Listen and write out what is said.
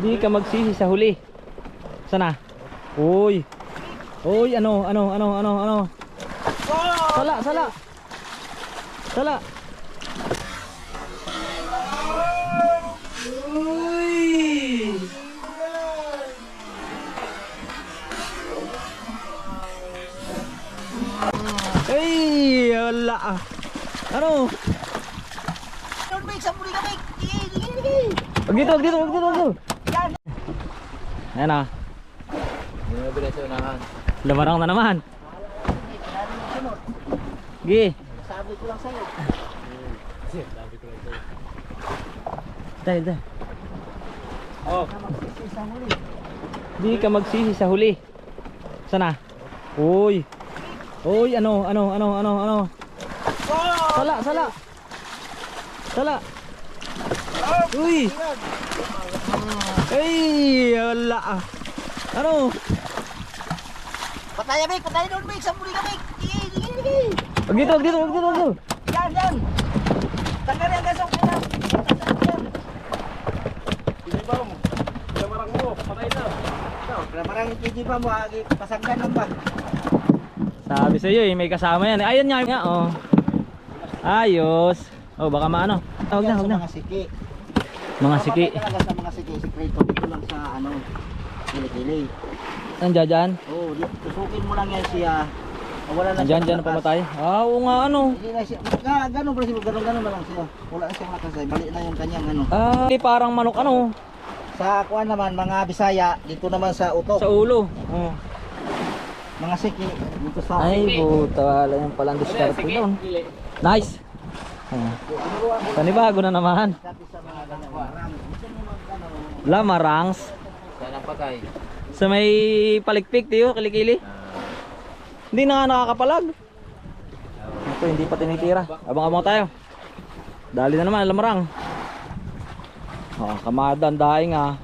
Di ka magsisi sa huli. Sana? Uy. Uy, ano, ano, ano, ano, ano. Sala, sala. Sala. Uy. Ay, wala. Ano? Don't make sa muli kami. Sige, sige, sige. Wag dito, wag dito, wag dito, wag dito. Yan. Ayan ah. Hindi mo bilis sa unahan. Lamarang na naman. Gi. Sabi ko lang sa'yo. Dahil, dahil. Oh. Di ka magsisi sa huli. Sana? Uy. Uy, ano, ano, ano, ano, ano. Sala, sala. Sala. Uy. Ay, wala ah. Ano? Patay, Mik. Patay, don't make sa muli kami. Sige, sige, sige. Wag dito, wag dito, wag dito, wag dito. Yan, yan. Tanggal yan, gasok. Yan. Hindi ba mo? Patay na. Marang hindi pa mo, agi, pasanggan lang ba? Sabi sa iyo, eh, may kasama yan. Ayun nga, nga oh. Ayos. Oh, baka maano. Tawag na, Yan wag sa na. mga siki. Mga siki. Talaga sa mga siki, sikreto. Dito lang sa, ano, kilikili. Nandiyan dyan. Oo, oh, tusukin mo lang yan siya. Wala na Nandiyan dyan na pamatay. Ah, oo nga ano. Hindi na siya, ga, ganun siya, ganun, ganun na lang siya. Wala na siyang lakas, ay balik na yung kanyang ano. Ah, di parang manok ano. Sa kuan naman, mga Bisaya, dito naman sa utok, Sa ulo. Oh. mga siki, dito sa Ay, buta. Wala yung palang diskarte doon. Nice. Oh. Panibago na naman. Dati sa mga ganyan, marang. Gusto mo mag, ano, Lamarangs. Saan ang patay? Sa may palikpik, tiyo, kilikili. Hindi na nga nakakapalag. Ito, hindi pa tinitira. Abang-abang tayo. Dali na naman, lamarang. Oh, kamada, ang daing ah.